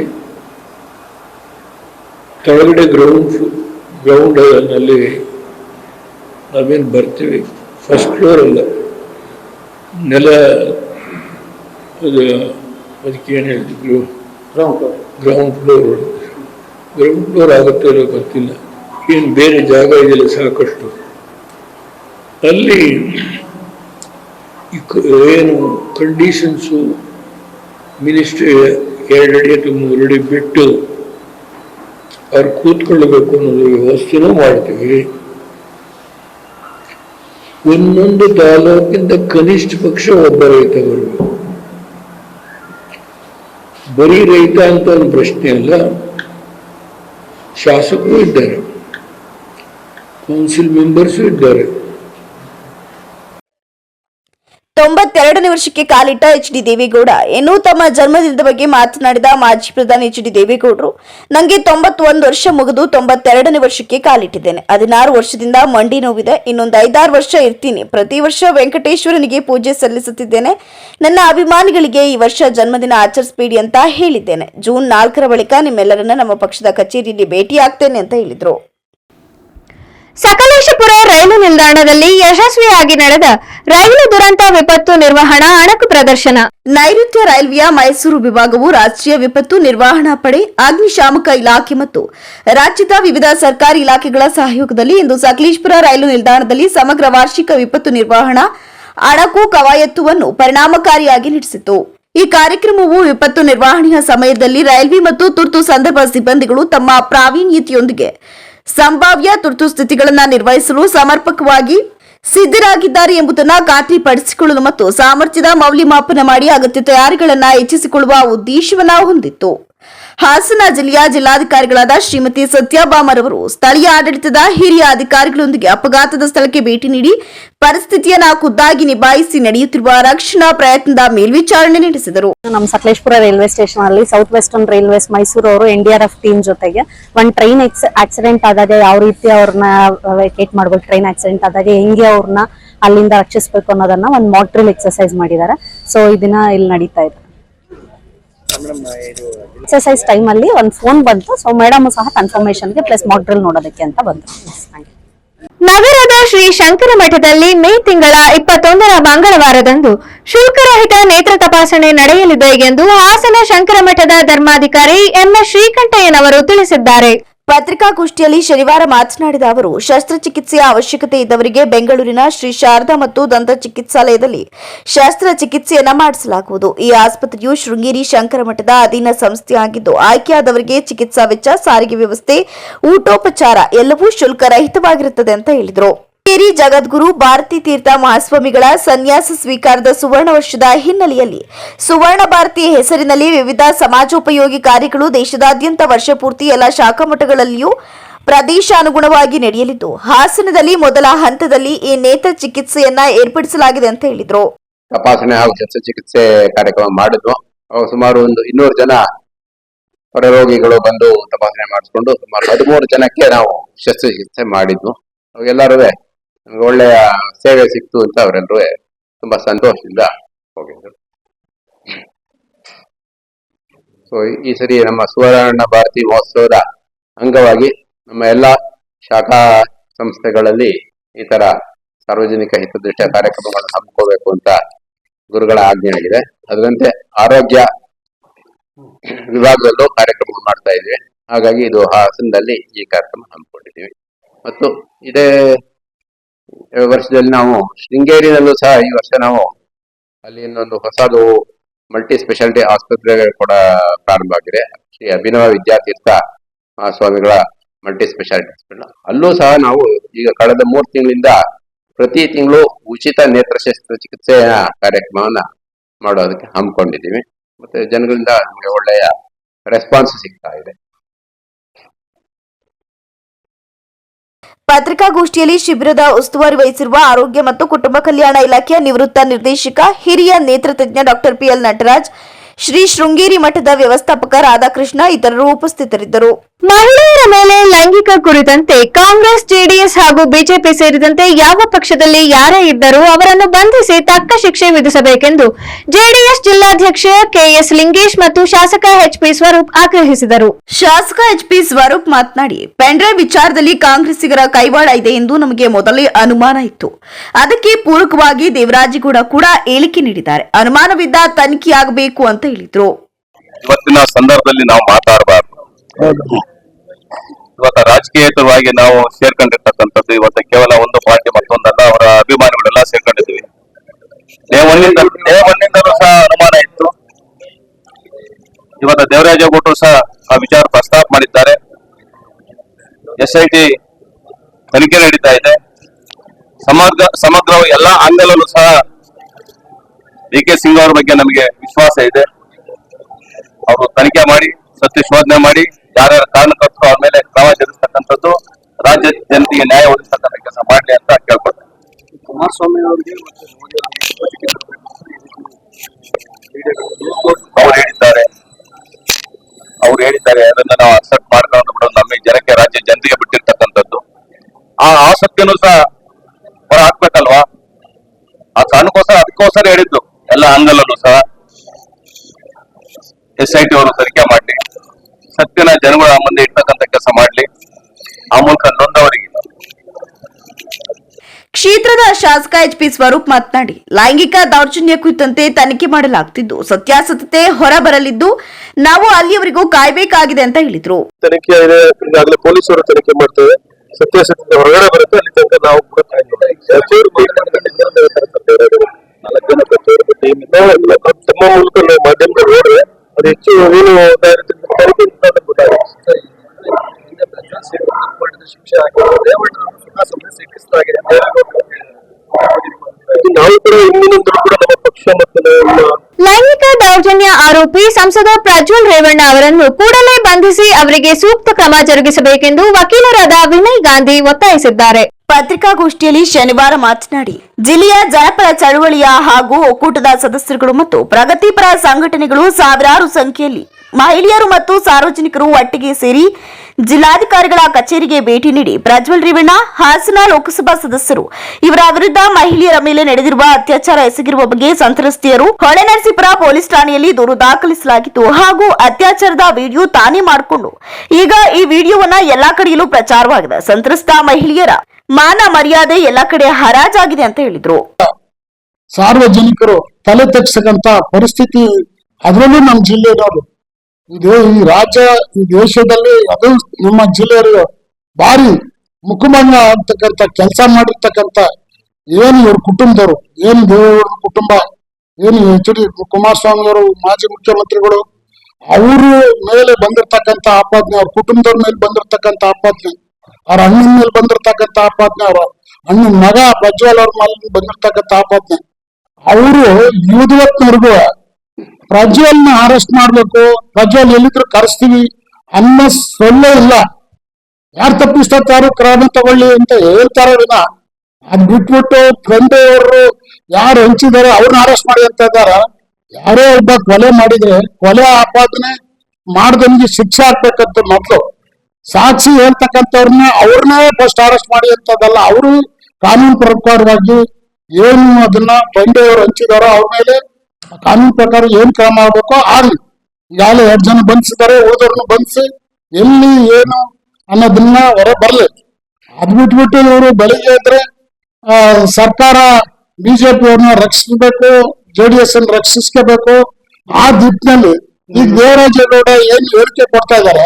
ಕೆಳಗಡೆ ಗ್ರೌಂಡ್ ಗ್ರೌಂಡ್ನಲ್ಲಿ ನಾವೇನು ಬರ್ತೀವಿ? ಫಸ್ಟ್ ಫ್ಲೋರ್ ಅಲ್ಲ. ನೆಲ ಅದು ಅದಕ್ಕೆ ಏನು ಹೇಳ್ತಿದ್ರು? ಗ್ರೌಂಡ್ ಫ್ಲೋರ್ ಗ್ರೌಂಡ್ ಫ್ಲೋರ್ ಆಗುತ್ತೆ ಗೊತ್ತಿಲ್ಲ. ಏನು ಬೇರೆ ಜಾಗ ಇದೆಯಲ್ಲ ಸಾಕಷ್ಟು. ಅಲ್ಲಿ ಏನು ಕಂಡೀಷನ್ಸು ಮಿನಿಸ್ಟ್ರಿ ಎರಡಡಿ ಅಥವಾ ಮೂರಡಿ ಬಿಟ್ಟು ಅವ್ರು ಕೂತ್ಕೊಳ್ಳಬೇಕು ಅನ್ನೋದು ವ್ಯವಸ್ಥೆನೂ ಮಾಡ್ತೀವಿ. ಒಂದೊಂದು ತಾಲೂಕಿಂದ ಕನಿಷ್ಠ ಪಕ್ಷ ಒಬ್ಬ ರೈತ ಬರಬೇಕು. ಬರೀ ರೈತ ಅಂತ ಒಂದು ಪ್ರಶ್ನೆ ಅಲ್ಲ. ಶಾಸಕರು ಇದ್ದಾರೆ. ಕೌನ್ಸಿಲ್ ಮೆಂಬರ್ಸು ಇದ್ದಾರೆ ತೊಂಬತ್ತೆರಡನೇ ವರ್ಷಕ್ಕೆ ಕಾಲಿಟ್ಟ ಎಚ್ ಡಿ ದೇವೇಗೌಡ, ಇನ್ನೂ ತಮ್ಮ ಜನ್ಮದಿನದ ಬಗ್ಗೆ ಮಾತನಾಡಿದ ಮಾಜಿ ಪ್ರಧಾನಿ ಎಚ್ ಡಿ ದೇವೇಗೌಡರು ನನಗೆ ತೊಂಬತ್ತೊಂದು ವರ್ಷ ಮುಗಿದು ತೊಂಬತ್ತೆರಡನೇ ವರ್ಷಕ್ಕೆ ಕಾಲಿಟ್ಟಿದ್ದೇನೆ. ಹದಿನಾರು ವರ್ಷದಿಂದ ಮಂಡಿ ನೋವಿದೆ. ಇನ್ನೊಂದು ಐದಾರು ವರ್ಷ ಇರ್ತೀನಿ. ಪ್ರತಿ ವರ್ಷ ವೆಂಕಟೇಶ್ವರನಿಗೆ ಪೂಜೆ ಸಲ್ಲಿಸುತ್ತಿದ್ದೇನೆ. ನನ್ನ ಅಭಿಮಾನಿಗಳಿಗೆ ಈ ವರ್ಷ ಜನ್ಮದಿನ ಆಚರಿಸಬೇಡಿ ಅಂತ ಹೇಳಿದ್ದೇನೆ. ಜೂನ್ ನಾಲ್ಕರ ಬಳಿಕ ನಿಮ್ಮೆಲ್ಲರನ್ನ ನಮ್ಮ ಪಕ್ಷದ ಕಚೇರಿಯಲ್ಲಿ ಭೇಟಿಯಾಗ್ತೇನೆ ಅಂತ ಹೇಳಿದ್ರು. ಸಕಲೇಶಪುರ ರೈಲು ನಿಲ್ದಾಣದಲ್ಲಿ ಯಶಸ್ವಿಯಾಗಿ ನಡೆದ ರೈಲು ದುರಂತ ವಿಪತ್ತು ನಿರ್ವಹಣಾ ಅಣಕು ಪ್ರದರ್ಶನ. ನೈಋತ್ಯ ರೈಲ್ವೆಯ ಮೈಸೂರು ವಿಭಾಗವು ರಾಷ್ಟ್ರೀಯ ವಿಪತ್ತು ನಿರ್ವಹಣಾ ಪಡೆ, ಅಗ್ನಿಶಾಮಕ ಇಲಾಖೆ ಮತ್ತು ರಾಜ್ಯದ ವಿವಿಧ ಸರ್ಕಾರಿ ಇಲಾಖೆಗಳ ಸಹಯೋಗದಲ್ಲಿ ಇಂದು ಸಕಲೇಶಪುರ ರೈಲು ನಿಲ್ದಾಣದಲ್ಲಿ ಸಮಗ್ರ ವಾರ್ಷಿಕ ವಿಪತ್ತು ನಿರ್ವಹಣಾ ಅಣಕು ಕವಾಯತ್ತುವನ್ನು ಪರಿಣಾಮಕಾರಿಯಾಗಿ ನಡೆಸಿತು. ಈ ಕಾರ್ಯಕ್ರಮವು ವಿಪತ್ತು ನಿರ್ವಹಣೆಯ ಸಮಯದಲ್ಲಿ ರೈಲ್ವೆ ಮತ್ತು ತುರ್ತು ಸಂದರ್ಭ ಸಿಬ್ಬಂದಿಗಳು ತಮ್ಮ ಪ್ರಾವೀಣ್ಯತೆಯೊಂದಿಗೆ ಸಂಭಾವ್ಯ ತುರ್ತು ಸ್ಥಿತಿಗಳನ್ನು ನಿರ್ವಹಿಸಲು ಸಮರ್ಪಕವಾಗಿ ಸಿದ್ಧರಾಗಿದ್ದಾರೆ ಎಂಬುದನ್ನು ಖಾತ್ರಿಪಡಿಸಿಕೊಳ್ಳಲು ಮತ್ತು ಸಾಮರ್ಥ್ಯದ ಮೌಲ್ಯಮಾಪನ ಮಾಡಿ ಅಗತ್ಯ ತಯಾರಿಗಳನ್ನು ಹೆಚ್ಚಿಸಿಕೊಳ್ಳುವ ಉದ್ದೇಶವನ್ನು ಹೊಂದಿತ್ತು. ಹಾಸನ ಜಿಲ್ಲೆಯ ಜಿಲ್ಲಾಧಿಕಾರಿಗಳಾದ ಶ್ರೀಮತಿ ಸತ್ಯಭಾಮರವರು ಸ್ಥಳೀಯ ಆಡಳಿತದ ಹಿರಿಯ ಅಧಿಕಾರಿಗಳೊಂದಿಗೆ ಅಪಘಾತದ ಸ್ಥಳಕ್ಕೆ ಭೇಟಿ ನೀಡಿ ಪರಿಸ್ಥಿತಿಯನ್ನು ಖುದ್ದಾಗಿ ನಿಭಾಯಿಸಿ ನಡೆಯುತ್ತಿರುವ ರಕ್ಷಣಾ ಪ್ರಯತ್ನದ ಮೇಲ್ವಿಚಾರಣೆ ನಡೆಸಿದರು. ನಮ್ಮ ಸಕಲೇಶ್ಪುರ ರೈಲ್ವೆ ಸ್ಟೇಷನ್ ಅಲ್ಲಿ ಸೌತ್ ವೆಸ್ಟರ್ನ್ ರೈಲ್ವೇಸ್ ಮೈಸೂರು ಅವರು N D R F team ಜೊತೆಗೆ ಒಂದ್ ಟ್ರೈನ್ ಆಕ್ಸಿಡೆಂಟ್ ಆದಾಗ ಯಾವ ರೀತಿ ಅವ್ರನ್ನ ವೆಕೇಟ್ ಮಾಡಬೇಕು, ಟ್ರೈನ್ ಆಕ್ಸಿಡೆಂಟ್ ಆದಾಗ ಹೆಂಗೆ ಅವ್ರನ್ನ ಅಲ್ಲಿಂದ ರಕ್ಷಿಸಬೇಕು ಅನ್ನೋದನ್ನ ಒಂದು ಮಾಟ್ರಿಲ್ ಎಕ್ಸರ್ಸೈಸ್ ಮಾಡಿದ್ದಾರೆ. ಸೊ ಇದನ್ನ ಇಲ್ಲಿ ನಡೀತಾ ಇದೆ. ಎಕ್ಸರ್ಸೈಸ್ ಟೈಮ್ ಅಲ್ಲಿ ಒಂದು ಫೋನ್ ಬಂತು. ಸೊ ಮೇಡಮ್ ಸಹ ಕನ್ಫರ್ಮೇಶನ್ಗೆ ಪ್ಲಸ್ ಮಾಡ್ರಿಲ್ ನೋಡೋದಕ್ಕೆ ಅಂತ ಬಂತು. ನಗರದ ಶ್ರೀ ಶಂಕರ ಮಠದಲ್ಲಿ ಮೇ ತಿಂಗಳ ಇಪ್ಪತ್ತೊಂದರ ಮಂಗಳವಾರದಂದು ಶುಲ್ಕರಹಿತ ನೇತ್ರ ತಪಾಸಣೆ ನಡೆಯಲಿದೆ ಎಂದು ಹಾಸನ ಶಂಕರ ಮಠದ ಧರ್ಮಾಧಿಕಾರಿ ಎಂಎಸ್ ಶ್ರೀಕಂಠಯ್ಯನವರು ತಿಳಿಸಿದ್ದಾರೆ. ಪತ್ರಿಕಾಗೋಷ್ಠಿಯಲ್ಲಿ ಶನಿವಾರ ಮಾತನಾಡಿದ ಅವರು, ಶಸ್ತ್ರಚಿಕಿತ್ಸೆಯ ಅವಶ್ಯಕತೆ ಇದ್ದವರಿಗೆ ಬೆಂಗಳೂರಿನ ಶ್ರೀ ಶಾರದಾ ಮತ್ತು ದಂತ ಚಿಕಿತ್ಸಾಲಯದಲ್ಲಿ ಶಸ್ತ್ರಚಿಕಿತ್ಸೆಯನ್ನು ಮಾಡಿಸಲಾಗುವುದು. ಈ ಆಸ್ಪತ್ರೆಯು ಶೃಂಗೇರಿ ಶಂಕರ ಮಠದ ಅಧೀನ ಸಂಸ್ಥೆಯಾಗಿದ್ದು, ಆಯ್ಕೆಯಾದವರಿಗೆ ಚಿಕಿತ್ಸಾ ವೆಚ್ಚ, ಸಾರಿಗೆ ವ್ಯವಸ್ಥೆ, ಊಟೋಪಚಾರ ಎಲ್ಲವೂ ಶುಲ್ಕರಹಿತವಾಗಿರುತ್ತದೆ ಅಂತ ಹೇಳಿದರು. ಶೃಂಗೇರಿ ಜಗದ್ಗುರು ಭಾರತೀ ತೀರ್ಥ ಮಹಾಸ್ವಾಮಿಗಳ ಸನ್ಯಾಸ ಸ್ವೀಕಾರದ ಸುವರ್ಣ ವರ್ಷದ ಹಿನ್ನೆಲೆಯಲ್ಲಿ ಸುವರ್ಣ ಭಾರತಿ ಹೆಸರಿನಲ್ಲಿ ವಿವಿಧ ಸಮಾಜೋಪಯೋಗಿ ಕಾರ್ಯಗಳು ದೇಶದಾದ್ಯಂತ ವರ್ಷಪೂರ್ತಿ ಎಲ್ಲ ಶಾಖಾ ಮಠಗಳಲ್ಲಿಯೂ ಪ್ರದೇಶಾನುಗುಣವಾಗಿ ನಡೆಯಲಿದ್ದು, ಹಾಸನದಲ್ಲಿ ಮೊದಲ ಹಂತದಲ್ಲಿ ಈ ನೇತ್ರ ಚಿಕಿತ್ಸೆಯನ್ನ ಏರ್ಪಡಿಸಲಾಗಿದೆ ಅಂತ ಹೇಳಿದ್ರು. ತಪಾಸಣೆ ಹಾಗೂ ಶಸ್ತ್ರಚಿಕಿತ್ಸೆ ಕಾರ್ಯಕ್ರಮ ಮಾಡಿದ್ವು. ಸುಮಾರು ಒಂದು ಇನ್ನೂರು ಜನ ಹೊರ ರೋಗಿಗಳು ಬಂದು ತಪಾಸಣೆ ಮಾಡಿಸ್ಕೊಂಡು ಸುಮಾರು ಹದಿಮೂರು ಜನಕ್ಕೆ ನಾವು ಶಸ್ತ್ರಚಿಕಿತ್ಸೆ ಮಾಡಿದ್ವು. ಅವಾಗೆಲ್ಲರೂ ನಮ್ಗೆ ಒಳ್ಳೆಯ ಸೇವೆ ಸಿಕ್ತು ಅಂತ ಅವರೆಲ್ಲರೂ ತುಂಬಾ ಸಂತೋಷದಿಂದ ಹೋಗಿದ್ರು. ಸೊ ಈ ಸರಿ ನಮ್ಮ ಸುವರ್ಣ ಭಾರತಿ ಮಹೋತ್ಸವದ ಅಂಗವಾಗಿ ನಮ್ಮ ಎಲ್ಲ ಶಾಖಾ ಸಂಸ್ಥೆಗಳಲ್ಲಿ ಈ ತರ ಸಾರ್ವಜನಿಕ ಹಿತದೃಷ್ಟಿಯ ಕಾರ್ಯಕ್ರಮಗಳನ್ನು ಹಮ್ಮಿಕೋಬೇಕು ಅಂತ ಗುರುಗಳ ಆಜ್ಞೆ ಆಗಿದೆ. ಅದರಂತೆ ಆರೋಗ್ಯ ವಿಭಾಗದಲ್ಲೂ ಕಾರ್ಯಕ್ರಮ ಮಾಡ್ತಾ ಇದ್ವಿ. ಹಾಗಾಗಿ ಇದು ಹಾಸನದಲ್ಲಿ ಈ ಕಾರ್ಯಕ್ರಮ ಹಮ್ಮಿಕೊಂಡಿದ್ದೀವಿ. ಮತ್ತು ಇದೇ ವರ್ಷದಲ್ಲಿ ನಾವು ಶೃಂಗೇರಿನಲ್ಲೂ ಸಹ ಈ ವರ್ಷ ನಾವು ಅಲ್ಲಿ ಇನ್ನೊಂದು ಹೊಸದು ಮಲ್ಟಿ ಸ್ಪೆಷಾಲಿಟಿ ಆಸ್ಪತ್ರೆ ಕೂಡ ಪ್ರಾರಂಭ ಆಗಿದೆ. ಶ್ರೀ ಅಭಿನವ ವಿದ್ಯಾತೀರ್ಥ ಸ್ವಾಮಿಗಳ ಮಲ್ಟಿ ಸ್ಪೆಷಾಲಿಟಿ ಹಾಸ್ಪಿಟಲ್ ಅಲ್ಲೂ ಸಹ ನಾವು ಈಗ ಕಳೆದ ಮೂರು ತಿಂಗಳಿಂದ ಪ್ರತಿ ತಿಂಗಳು ಉಚಿತ ನೇತ್ರ ಚಿಕಿತ್ಸೆಯ ಕಾರ್ಯಕ್ರಮವನ್ನ ಮಾಡೋದಕ್ಕೆ ಹಮ್ಮಿಕೊಂಡಿದ್ದೀವಿ. ಮತ್ತೆ ಜನಗಳಿಂದ ನಮಗೆ ಒಳ್ಳೆಯ ರೆಸ್ಪಾನ್ಸ್ ಸಿಗ್ತಾ ಇದೆ. ಪತ್ರಿಕಾಗೋಷ್ಠಿಯಲ್ಲಿ ಶಿಬಿರದ ಉಸ್ತುವಾರಿ ವಹಿಸಿರುವ ಆರೋಗ್ಯ ಮತ್ತು ಕುಟುಂಬ ಕಲ್ಯಾಣ ಇಲಾಖೆಯ ನಿವೃತ್ತ ನಿರ್ದೇಶಕ, ಹಿರಿಯ ನೇತ್ರತಜ್ಞ doctor P L Nataraj, Shri Sringeri ಮಠದ ವ್ಯವಸ್ಥಾಪಕ ರಾಧಾಕೃಷ್ಣ, ಇತರರು ಉಪಸ್ಥಿತರಿದ್ದರು. ಮಹಿಳೆಯರ ಮೇಲೆ ಲೈಂಗಿಕ ಕುರಿತಂತೆ ಕಾಂಗ್ರೆಸ್ ಜೆಡಿಎಸ್ ಹಾಗೂ ಬಿಜೆಪಿ ಸೇರಿದಂತೆ ಯಾವ ಪಕ್ಷದಲ್ಲಿ ಯಾರೇ ಇದ್ದರೂ ಅವರನ್ನು ಬಂಧಿಸಿ ತಕ್ಕ ಶಿಕ್ಷೆ ವಿಧಿಸಬೇಕೆಂದು ಜೆಡಿಎಸ್ ಜಿಲ್ಲಾಧ್ಯಕ್ಷ ಕೆಎಸ್ ಲಿಂಗೇಶ್ ಮತ್ತು ಶಾಸಕ ಎಚ್ಪಿ ಸ್ವರೂಪ್ ಆಗ್ರಹಿಸಿದರು. ಶಾಸಕ ಎಚ್ಪಿ ಸ್ವರೂಪ್ ಮಾತನಾಡಿ ಪೆಂಡ್ರೈವ್ ವಿಚಾರದಲ್ಲಿ ಕಾಂಗ್ರೆಸ್ಸಿಗರ ಕೈವಾಡ ಇದೆ ಎಂದು ನಮಗೆ ಮೊದಲೇ ಅನುಮಾನ ಇತ್ತು. ಅದಕ್ಕೆ ಪೂರಕವಾಗಿ ದೇವರಾಜೇಗೌಡ ಕೂಡ ಹೇಳಿಕೆ ನೀಡಿದ್ದಾರೆ. ಅನುಮಾನವಿದ್ದ ತನಿಖೆಯಾಗಬೇಕು ಅಂತ ಹೇಳಿದ್ರು. ಇವತ್ತಿನ ಸಂದರ್ಭದಲ್ಲಿ ನಾವು ಮಾತಾಡಬಾರ್ದು. ಇವತ್ತ ರಾಜಕೀಯವಾಗಿ ನಾವು ಸೇರ್ಕೊಂಡಿರ್ತಕ್ಕಂಥದ್ದು ಇವತ್ತ ಕೇವಲ ಒಂದು ಪಾರ್ಟಿ ಮತ್ತೊಂದಲ್ಲ, ಅವರ ಅಭಿಮಾನಿಗಳೆಲ್ಲ ಸೇರ್ಕೊಂಡಿದ್ವಿ ಡೇ ಒನ್ನಿಂದಲೂ ಸಹ ಅನುಮಾನ ಇತ್ತು. ಇವತ್ತು ದೇವರಾಜೇಗೌಡರು ಸಹ ಆ ವಿಚಾರ ಪ್ರಸ್ತಾಪ ಮಾಡಿದ್ದಾರೆ. ಎಸ್ ಐ ಟಿ ತನಿಖೆ ನಡೀತಾ ಇದೆ. ಸಮಗ್ರ ಸಮಗ್ರ ಎಲ್ಲ ಅಂಗಲಲ್ಲೂ ಸಹ ಡಿ ಕೆ ಸಿಂಗ್ ಅವರ ಬಗ್ಗೆ ನಮಗೆ ವಿಶ್ವಾಸ ಇದೆ. ಅವರು ತನಿಖೆ ಮಾಡಿ, ಸತ್ಯ ಶೋಧನೆ ಮಾಡಿ ಕಾರಣಕರ್ತರು ಅವ್ರ ಮೇಲೆ ಕ್ರಮ ಜರುಗಿಸ್ತಕ್ಕಂಥದ್ದು ರಾಜ್ಯ ಜನತೆಗೆ ನ್ಯಾಯ ಒದಗಿಸ್ತಕ್ಕಂಥ ಕೆಲಸ ಮಾಡಲಿ ಅಂತ ಕೇಳ್ಕೊಳ್ತೇನೆ. ಕುಮಾರಸ್ವಾಮಿ ಅವರಿಗೆ ಅವ್ರು ಹೇಳಿದ್ದಾರೆ. ಅವ್ರು ಹೇಳಿದ್ದಾರೆ ಅದನ್ನ ನಾವು ಅಕ್ಸೆಪ್ಟ್ ಮಾಡ್ಕೊಂಡು ಬಿಡೋದು ನಮ್ಮ ಜನಕ್ಕೆ ರಾಜ್ಯ ಜನತೆಗೆ ಬಿಟ್ಟಿರ್ತಕ್ಕಂಥದ್ದು. ಆ ಆಸಕ್ತಿನೂ ಸಹ ಹೊರ ಹಾಕ್ಬೇಕಲ್ವಾ ಆ ಕಾರಣಕ್ಕೋಸ್ಕರ ಅದಕ್ಕೋಸ್ಕರ ಹೇಳಿದ್ದು ಎಲ್ಲ ಅಂಗಲಲ್ಲೂ ಸಹ ಎಸ್ ಐ ಟಿ ಅವರು ತನಿಖೆ ಮಾಡ್ಲಿ ಸತ್ಯನ ಜನಗಳ ಮುಂದೆ ಇರ್ತಕ್ಕಂಥ ಕೆಲಸ ಮಾಡ್ಲಿ ಆ ಮೂಲಕ ನೊಂದವರಿಗೆ ಕ್ಷೇತ್ರದ ಶಾಸಕ ಎಚ್ ಪಿ ಸ್ವರೂಪ್ ಮಾತನಾಡಿ ಲೈಂಗಿಕ ದೌರ್ಜನ್ಯ ಕುರಿತಂತೆ ತನಿಖೆ ಮಾಡಲಾಗುತ್ತಿದ್ದು ಸತ್ಯಾಸತ್ಯತೆ ಹೊರಬರಲಿದ್ದು ನಾವು ಅಲ್ಲಿಯವರೆಗೂ ಕಾಯ್ಬೇಕಾಗಿದೆ ಅಂತ ಹೇಳಿದ್ರು. ತನಿಖೆ ಇದೆ ಈಗಾಗಲೇ ಪೊಲೀಸರು ತನಿಖೆ ಮಾಡ್ತೇವೆ. ಸತ್ಯಾಸತ್ಯತೆ ಹೊರಗಡೆ ಬರುತ್ತೆ ಅಲ್ಲಿ ತನಕ ನಾವು ಕೂಡ ತಮ್ಮ ಮೂಲಕ ನೋಡ್ರೆ ಅದು ಹೆಚ್ಚು ಏನು ತನಿಖೆ ಅಂತ ಗೊತ್ತಾಗುತ್ತೆ ಶಿಕ್ಷೆ ಆಗಿದೆ ಇದು ನಾವು ಕೂಡ ಇಂದಿನಿಂದಲೂ ಕೂಡ ನಮ್ಮ ಪಕ್ಷ ಮತ್ತು ನಮ್ಮ ಲೈಂಗಿಕ ದೌರ್ಜನ್ಯ ಆರೋಪಿ ಸಂಸದ ಪ್ರಜ್ವಲ್ ರೇವಣ್ಣ ಅವರನ್ನು ಕೂಡಲೇ ಬಂಧಿಸಿ ಅವರಿಗೆ ಸೂಕ್ತ ಕ್ರಮ ಜರುಗಿಸಬೇಕೆಂದು ವಕೀಲರಾದ ವಿನಯ್ ಗಾಂಧಿ ಒತ್ತಾಯಿಸಿದ್ದಾರೆ. ಪತ್ರಿಕಾಗೋಷ್ಠಿಯಲ್ಲಿ ಶನಿವಾರ ಮಾತನಾಡಿ, ಜಿಲ್ಲೆಯ ಜನಪರ ಚಳವಳಿಯ ಹಾಗೂ ಒಕ್ಕೂಟದ ಸದಸ್ಯರುಗಳು ಮತ್ತು ಪ್ರಗತಿಪರ ಸಂಘಟನೆಗಳು ಸಾವಿರಾರು ಸಂಖ್ಯೆಯಲ್ಲಿ ಮಹಿಳೆಯರು ಮತ್ತು ಸಾರ್ವಜನಿಕರು ಒಟ್ಟಿಗೆ ಸೇರಿ ಜಿಲ್ಲಾಧಿಕಾರಿಗಳ ಕಚೇರಿಗೆ ಭೇಟಿ ನೀಡಿ ಪ್ರಜ್ವಲ್ ರೇವಣ್ಣ, ಹಾಸನ ಲೋಕಸಭಾ ಸದಸ್ಯರು. ಇವರ ವಿರುದ್ಧ ಮಹಿಳೆಯರ ಮೇಲೆ ನಡೆದಿರುವ ಅತ್ಯಾಚಾರ ಎಸಗಿರುವ ಬಗ್ಗೆ ಸಂತ್ರಸ್ತೆಯರು ಹೊಳೆನರಸೀಪುರ ಪೊಲೀಸ್ ಠಾಣೆಯಲ್ಲಿ ದೂರು ದಾಖಲಿಸಲಾಗಿತ್ತು ಹಾಗೂ ಅತ್ಯಾಚಾರದ ವಿಡಿಯೋ ತಾನೇ ಮಾಡಿಕೊಂಡು. ಈಗ ಈ ವಿಡಿಯೋವನ್ನ ಎಲ್ಲಾ ಕಡೆಯಲ್ಲೂ ಪ್ರಚಾರವಾಗಿದೆ. ಸಂತ್ರಸ್ತ ಮಹಿಳೆಯರ ಮಾನ ಮರ್ಯಾದೆ ಎಲ್ಲಾ ಕಡೆ ಹರಾಜಾಗಿದೆ ಅಂತ ಹೇಳಿದ್ರು. ಸಾರ್ವಜನಿಕರು ತಲೆ ತಗ್ಸಕಂತ ಪರಿಸ್ಥಿತಿ ಅದರಲ್ಲೂ ನಮ್ಮ ಜಿಲ್ಲೆಯವರು ಇದು. ಈ ರಾಜ್ಯ, ಈ ದೇಶದಲ್ಲಿ ಅದು ನಮ್ಮ ಜಿಲ್ಲೆಯವರು ಭಾರಿ ಮುಖಮಣ್ಣ ಅಂತಕ್ಕಂತ ಕೆಲಸ ಮಾಡಿರ್ತಕ್ಕಂತ ಏನು ಇವ್ರ ಕುಟುಂಬದವರು, ಏನು ದೇವೇಗೌಡರ ಕುಟುಂಬ, ಏನು ಎಚ್ ಡಿ ಕುಮಾರಸ್ವಾಮಿ ಅವರು ಮಾಜಿ ಮುಖ್ಯಮಂತ್ರಿಗಳು, ಅವರು ಮೇಲೆ ಬಂದಿರತಕ್ಕಂತ ಆಪಾದನೆ ಅವ್ರ ಕುಟುಂಬದವ್ರ ಮೇಲೆ ಬಂದಿರತಕ್ಕಂತ ಆಪಾದನೆ ಅವ್ರ ಅಣ್ಣನ ಮೇಲೆ ಬಂದಿರತಕ್ಕಂತ ಆಪಾದನೆ ಅವರ ಅಣ್ಣನ ಮಗ ಪ್ರಜ್ವಲ್ ಅವ್ರ ಮೇಲೆ ಬಂದಿರತಕ್ಕಂತ ಆಪಾದನೆ ಅವರು ಇವತ್ತಿನವರೆಗೂ ಪ್ರಜ್ವಲ್ನ ಅರೆಸ್ಟ್ ಮಾಡ್ಬೇಕು. ಪ್ರಜ್ವಲ್ ಎಲ್ಲಿದ್ರು ಕರೆಸ್ತೀವಿ ಅನ್ನೋ ಸೊಲ್ಲ ಇಲ್ಲ. ಯಾರು ತಪ್ಪಿಸ್ತಾರು ಕ್ರಮ ತಗೊಳ್ಳಿ ಅಂತ ಹೇಳ್ತಾರೋ ಇಲ್ಲ ಅದ್ ಬಿಟ್ಬಿಟ್ಟು ಅವರು ಯಾರು ಹಂಚಿದಾರೆ ಅವ್ರನ್ನ ಅರೆಸ್ಟ್ ಮಾಡಿ ಅಂತ ಇದ್ದಾರ ಯಾರೋ ಒಬ್ಬ ಕೊಲೆ ಮಾಡಿದ್ರೆ, ಕೊಲೆ ಆಪಾದನೆ ಮಾಡ್ದವ್ನಿಗೆ ಶಿಕ್ಷೆ ಆಗ್ಬೇಕಂತ ಮೊದ್ಲು. ಸಾಕ್ಷಿ ಹೇಳ್ತಕ್ಕಂಥವ್ರನ್ನ ಅವ್ರನ್ನೇ ಫಸ್ಟ್ ಅರೆಸ್ಟ್ ಮಾಡಿ ಅಂತದಲ್ಲ, ಅವರು ಕಾನೂನು ಪ್ರಕಾರವಾಗಿ ಏನು ಅದನ್ನ ಬಂಡೆಯವರು ಹಂಚಿದಾರೋ ಅವ್ರ ಮೇಲೆ ಕಾನೂನು ಪ್ರಕಾರ ಏನ್ ಕ್ರಮ ಆಗ್ಬೇಕೋ ಆಗ್ಲಿ. ಈಗಾಗಲೇ ಎರಡ್ ಜನ ಬಂಧಿಸಿದ್ದಾರೆ ಉಳಿದವ್ರನ್ನ ಬಂಧಿಸಿ ಎಲ್ಲಿ ಏನು ಅನ್ನೋದನ್ನ ಹೊರ ಬರ್ಲಿ. ಅದ್ ಬಿಟ್ಬಿಟ್ಟು ಇವರು ಬೆಳಿಗ್ಗೆ ಇದ್ರೆ ಆ, ಸರ್ಕಾರ ಬಿಜೆಪಿ ಅವ್ರನ್ನ ರಕ್ಷಿಸಬೇಕು ಜೆ ಡಿ ಎಸ್ ಅನ್ನು ರಕ್ಷಿಸ್ಕೋಬೇಕು. ಆ ದಿಟ್ಟಿನಲ್ಲಿ ಈಗ ದೇವರಾಜೇಗೌಡ ಏನ್ ಹೇಳಿಕೆ ಕೊಡ್ತಾ ಇದ್ದಾರೆ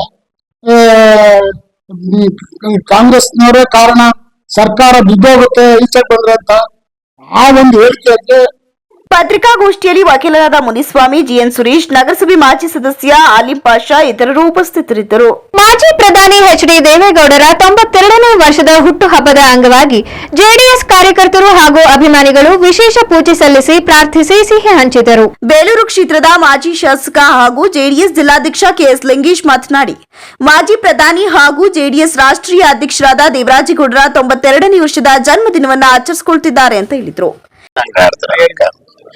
ಕಾಂಗ್ರೆಸ್ನವರೇ ಕಾರಣ ಸರ್ಕಾರ ಬಿದ್ದೋಗುತ್ತೆ ಈಚೆ ಬಂದ್ರೆ ಅಂತ. ಆ ಒಂದು ಹೇಳಿಕೆಗೆ ಪತ್ರಿಕಾಗೋಷ್ಠಿಯಲ್ಲಿ ವಕೀಲರಾದ ಮುನಿಸ್ವಾಮಿ ಜಿಎನ್ ಸುರೇಶ್ ನಗರಸಭೆ ಮಾಜಿ ಸದಸ್ಯ ಆಲಿಂ ಪಾಷಾ ಇತರರು ಉಪಸ್ಥಿತರಿದ್ದರು. ಮಾಜಿ ಪ್ರಧಾನಿ ಎಚ್ ಡಿ ದೇವೇಗೌಡರ ತೊಂಬತ್ತೆರಡನೇ ವರ್ಷದ ಹುಟ್ಟುಹಬ್ಬದ ಅಂಗವಾಗಿ ಜೆಡಿಎಸ್ ಕಾರ್ಯಕರ್ತರು ಹಾಗೂ ಅಭಿಮಾನಿಗಳು ವಿಶೇಷ ಪೂಜೆ ಸಲ್ಲಿಸಿ ಪ್ರಾರ್ಥಿಸಿ ಸಿಹಿ ಹಂಚಿದರು. ಬೇಲೂರು ಕ್ಷೇತ್ರದ ಮಾಜಿ ಶಾಸಕ ಹಾಗೂ ಜೆಡಿಎಸ್ ಜಿಲ್ಲಾಧ್ಯಕ್ಷ ಕೆಎಸ್ ಲಿಂಗೇಶ್ ಮಾತನಾಡಿ ಮಾಜಿ ಪ್ರಧಾನಿ ಹಾಗೂ ಜೆಡಿಎಸ್ ರಾಷ್ಟ್ರೀಯ ಅಧ್ಯಕ್ಷರಾದ ದೇವರಾಜೇಗೌಡರ ತೊಂಬತ್ತೆರಡನೇ ವರ್ಷದ ಜನ್ಮದಿನವನ್ನು ಆಚರಿಸಿಕೊಳ್ತಿದ್ದಾರೆ ಅಂತ ಹೇಳಿದ್ರು.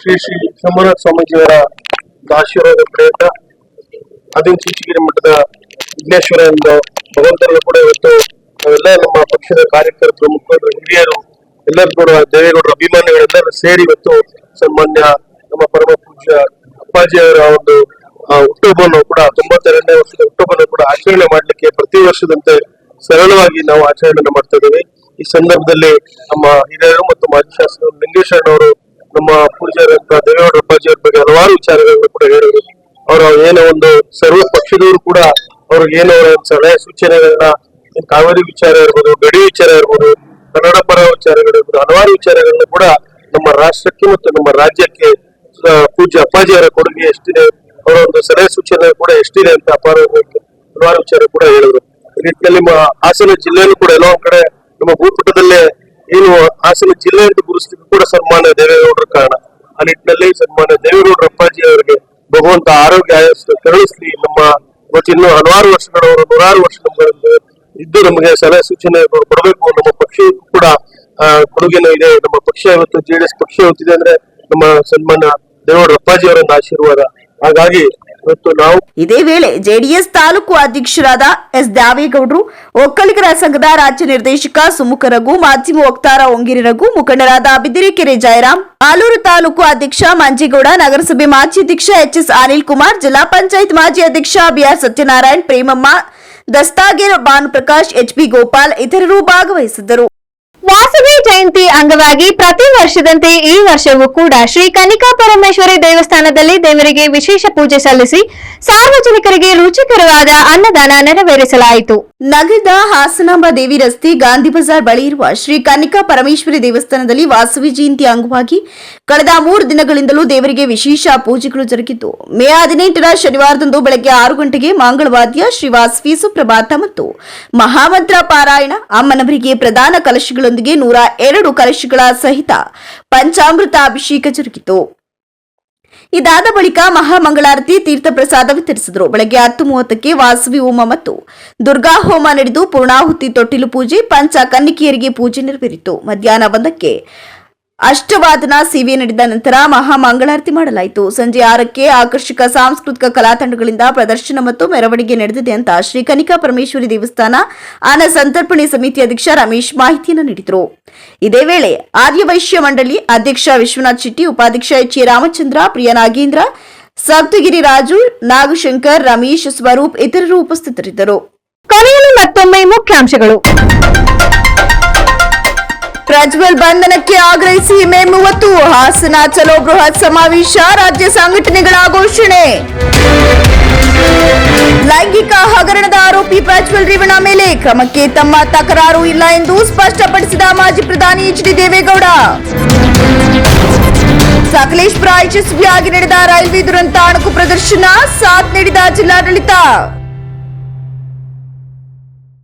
ಶ್ರೀ ಶ್ರೀ ಸೋಮನಾಥ ಸ್ವಾಮೀಜಿಯವರ ಆಶೀರ್ವಾದ ಪ್ರಯತ್ನ ಅದೇ ಚುಂಚಗಿರಿ ಮಠದ ವಿಘ್ನೇಶ್ವರ ಎಂಬ ಭಗವಂತರನ್ನು ಕೂಡ ಇವತ್ತು ಪಕ್ಷದ ಕಾರ್ಯಕರ್ತರು, ಮುಖಂಡರು, ಹಿರಿಯರು, ಎಲ್ಲರೂ ಕೂಡ ದೇವೇಗೌಡರ ಅಭಿಮಾನಿಗಳೆಲ್ಲರೂ ಸೇರಿ ಇವತ್ತು ಸನ್ಮಾನ್ಯ ನಮ್ಮ ಪರಮ ಪೂಜ್ಯ ಅಪ್ಪಾಜಿಯವರ ಒಂದು ಹುಟ್ಟುಹಬ್ಬವನ್ನು ಕೂಡ ತೊಂಬತ್ತೆರಡನೇ ವರ್ಷದ ಹುಟ್ಟುಹಬ್ಬವನ್ನು ಕೂಡ ಆಚರಣೆ ಮಾಡ್ಲಿಕ್ಕೆ ಪ್ರತಿ ವರ್ಷದಂತೆ ಸರಳವಾಗಿ ನಾವು ಆಚರಣೆ ಮಾಡ್ತಾ ಇದ್ದೇವೆ. ಈ ಸಂದರ್ಭದಲ್ಲಿ ನಮ್ಮ ಹಿರಿಯರು ಮತ್ತು ಮಾಜಿ ಶಾಸಕರು ಲಿಂಗೇಶ್ವರನವರು ನಮ್ಮ ಪೂಜ್ಯರಂತ ದೇವೇಗೌಡ ಅಪ್ಪಾಜಿಯವ್ರ ಬಗ್ಗೆ ಹಲವಾರು ವಿಚಾರಗಳನ್ನು ಕೂಡ ಹೇಳಿದ್ರು. ಅವರ ಏನೋ ಒಂದು ಸರ್ವ ಪಕ್ಷದವರು ಕೂಡ ಅವ್ರಿಗೆ ಏನೋ ಸಲಹೆ ಸೂಚನೆಗಳನ್ನ, ಕಾವೇರಿ ವಿಚಾರ ಇರ್ಬೋದು, ಗಡಿ ವಿಚಾರ ಇರ್ಬೋದು, ಕನ್ನಡ ಪರ ವಿಚಾರಗಳಿರ್ಬೋದು ಹಲವಾರು ವಿಚಾರಗಳನ್ನು ಕೂಡ ನಮ್ಮ ರಾಷ್ಟ್ರಕ್ಕೆ ಮತ್ತು ನಮ್ಮ ರಾಜ್ಯಕ್ಕೆ ಪೂಜ್ಯ ಅಪ್ಪಾಜಿಯವರ ಕೊಡುಗೆ ಎಷ್ಟಿದೆ, ಅವರ ಒಂದು ಸಲಹೆ ಸೂಚನೆ ಕೂಡ ಎಷ್ಟಿದೆ ಅಂತ ಅಪಾರ ಹಲವಾರು ವಿಚಾರ ಕೂಡ ಹೇಳಿದ್ರು. ಈ ನಿಟ್ಟಿನಲ್ಲಿ ಹಾಸನ ಜಿಲ್ಲೆಯಲ್ಲೂ ಕೂಡ ಎಲ್ಲೋ ಕಡೆ ನಮ್ಮ ಭೂಪಟದಲ್ಲೇ ಏನು ಹಾಸನ ಜಿಲ್ಲೆ ಅಂತ ಗುರುಸ್ಲಿಕ್ಕೆ ಕೂಡ ಸನ್ಮಾನ ದೇವೇಗೌಡರ ಕಾರಣ. ಆ ನಿಟ್ಟಿನಲ್ಲಿ ಸನ್ಮಾನ ದೇವೇಗೌಡರ ಅಪ್ಪಾಜಿ ಅವರಿಗೆ ಭಗವಂತ ಆರೋಗ್ಯ ಆಯಸ್ಸು ನಮ್ಮ ಇವತ್ತು ಇನ್ನೂ ಹಲವಾರು ವರ್ಷಗಳವರು ನೂರಾರು ವರ್ಷ ಇದ್ದು ನಮಗೆ ಸಲಹೆ ಸೂಚನೆ ಕೊಡಬೇಕು. ನಮ್ಮ ಪಕ್ಷಕ್ಕೂ ಕೂಡ ಕೊಡುಗೆನೂ ಇದೆ. ನಮ್ಮ ಪಕ್ಷ ಇವತ್ತು ಜೆಡಿಎಸ್ ಪಕ್ಷ ಇವತ್ತಿದೆ ಅಂದ್ರೆ ನಮ್ಮ ಸನ್ಮಾನ ದೇವೇಗೌಡರ ಅಪ್ಪಾಜಿ ಅವರ ಆಶೀರ್ವಾದ. ಹಾಗಾಗಿ ಇದೇ ವೇಳೆ ಜೆಡಿಎಸ್ ತಾಲೂಕು ಅಧ್ಯಕ್ಷರಾದ ಎಸ್ ದಾವೇಗೌಡರು ಒಕ್ಕಲಿಗರ ಸಂಘದ ರಾಜ್ಯ ನಿರ್ದೇಶಕ ಸುಮುಖ ರಘು, ಮಾಧ್ಯಮ ವಕ್ತಾರ ಒಂಗಿರಿ ರಘು, ಮುಖಂಡರಾದ ಬಿದಿರಿಕೆರೆ ಜಯರಾಮ್, ಆಲೂರು ತಾಲೂಕು ಅಧ್ಯಕ್ಷ ಮಂಜೇಗೌಡ, ನಗರಸಭೆ ಮಾಜಿ ಅಧ್ಯಕ್ಷ ಎಚ್ ಎಸ್ ಅನಿಲ್ ಕುಮಾರ್, ಜಿಲ್ಲಾ ಪಂಚಾಯತ್ ಮಾಜಿ ಅಧ್ಯಕ್ಷ B R Satyanarayan, Premamma, Dastagir Bhanuprakash H B Gopal ಇತರರು ಭಾಗವಹಿಸಿದ್ದರು. ವಾಸವಿ ಜಯಂತಿ ಅಂಗವಾಗಿ ಪ್ರತಿ ವರ್ಷದಂತೆ ಈ ವರ್ಷವೂ ಕೂಡ ಶ್ರೀ ಕನಿಕಾ ಪರಮೇಶ್ವರಿ ದೇವಸ್ಥಾನದಲ್ಲಿ ದೇವರಿಗೆ ವಿಶೇಷ ಪೂಜೆ ಸಲ್ಲಿಸಿ ಸಾರ್ವಜನಿಕರಿಗೆ ರುಚಿಕರವಾದ ಅನ್ನದಾನ ನೆರವೇರಿಸಲಾಯಿತು. ನಗರದ ಹಾಸನಾಂಬ ದೇವಿ ರಸ್ತೆ ಗಾಂಧಿ ಬಜಾರ್ ಬಳಿ ಇರುವ ಶ್ರೀ ಕನಿಕಾ ಪರಮೇಶ್ವರಿ ದೇವಸ್ಥಾನದಲ್ಲಿ ವಾಸವಿ ಜಯಂತಿ ಅಂಗವಾಗಿ ಕಳೆದ ಮೂರು ದಿನಗಳಿಂದಲೂ ದೇವರಿಗೆ ವಿಶೇಷ ಪೂಜೆಗಳು ಜರುಗಿತು. ಮೇ ಹದಿನೆಂಟರ ಶನಿವಾರದಂದು ಬೆಳಗ್ಗೆ ಆರು ಗಂಟೆಗೆ ಮಂಗಳವಾದ್ಯ ಶ್ರೀ ವಾಸವಿ ಸುಪ್ರಭಾತ ಮತ್ತು ಮಹಾಮಂತ್ರ ಪಾರಾಯಣ ಅಮ್ಮನವರಿಗೆ ಪ್ರಧಾನ ಕಲಶಗಳೊಂದಿಗೆ ನೂರ ಎರಡು ಕಲಶಗಳ ಸಹಿತ ಪಂಚಾಮೃತ ಅಭಿಷೇಕ ಜರುಗಿತು. ಇದಾದ ಬಳಿಕ ಮಹಾಮಂಗಳಾರತಿ ತೀರ್ಥ ಪ್ರಸಾದ ವಿತರಿಸಿದರು. ಬೆಳಗ್ಗೆ ಹತ್ತು ಮೂವತ್ತಕ್ಕೆ ವಾಸವಿ ಹೋಮ ಮತ್ತು ದುರ್ಗಾ ಹೋಮ ನಡೆದು ಪೂರ್ಣಾಹುತಿ ತೊಟ್ಟಿಲು ಪೂಜೆ, ಪಂಚ ಕನ್ನಿಕೆಯರಿಗೆ ಪೂಜೆ ನೆರವೇರಿತು. ಮಧ್ಯಾಹ್ನ ಒಂದಕ್ಕೆ ಅಷ್ಟವಾದನ ಸಿವಿ ನಡೆದ ನಂತರ ಮಹಾಮಂಗಳಾರತಿ ಮಾಡಲಾಯಿತು. ಸಂಜೆ ಆರಕ್ಕೆ ಆಕರ್ಷಕ ಸಾಂಸ್ಕೃತಿಕ ಕಲಾ ತಂಡಗಳಿಂದ ಪ್ರದರ್ಶನ ಮತ್ತು ಮೆರವಣಿಗೆ ನಡೆದಿದೆ ಅಂತ ಶ್ರೀ ಕನಿಕಾ ಪರಮೇಶ್ವರಿ ದೇವಸ್ಥಾನ ಆನ ಸಂತರ್ಪಣೆ ಸಮಿತಿ ಅಧ್ಯಕ್ಷ ರಮೇಶ್ ಮಾಹಿತಿಯನ್ನು ನೀಡಿದರು. ಇದೇ ವೇಳೆ ಆರ್ಯವೈಶ್ಯ ಮಂಡಳಿ ಅಧ್ಯಕ್ಷ ವಿಶ್ವನಾಥ್ ಶೆಟ್ಟಿ, ಉಪಾಧ್ಯಕ್ಷ ಎಚ್ ರಾಮಚಂದ್ರ, ಪ್ರಿಯ ನಾಗೇಂದ್ರ, ಸಪ್ತಗಿರಿ ರಾಜು, ನಾಗಶಂಕರ್, ರಮೇಶ್ ಸ್ವರೂಪ್ ಇತರರು ಉಪಸ್ಥಿತರಿದ್ದರು. ಕೊನೆಯಲ್ಲಿ ಮತ್ತೊಮ್ಮೆ ಮುಖ್ಯಾಂಶಗಳು. ಪ್ರಜ್ವಲ್ ಬಂಧನಕ್ಕೆ ಆಗ್ರಹಿಸಿ ಮೇ ಮೂವತ್ತು, ಹಾಸನ ಚಲೋ ಬೃಹತ್ ಸಮಾವೇಶ, ರಾಜ್ಯ ಸಂಘಟನೆಗಳ ಘೋಷಣೆ. ಲೈಂಗಿಕ ಹಗರಣದ ಆರೋಪಿ ಪ್ರಜ್ವಲ್ ರೇವಣ ಮೇಲೆ ಕ್ರಮಕ್ಕೆ ತಮ್ಮ ತಕರಾರು ಇಲ್ಲ ಎಂದು ಸ್ಪಷ್ಟಪಡಿಸಿದ ಮಾಜಿ ಪ್ರಧಾನಿ ಎಚ್ ಡಿ ದೇವೇಗೌಡ ಸಕಲೇಶ್ಪುರ ಯಶಸ್ವಿಯಾಗಿ ನಡೆದ ರೈಲ್ವೆ ದುರಂತ ಅಣುಕು ಪ್ರದರ್ಶನ, ಸಾಥ್ ನೀಡಿದ ಜಿಲ್ಲಾಡಳಿತ.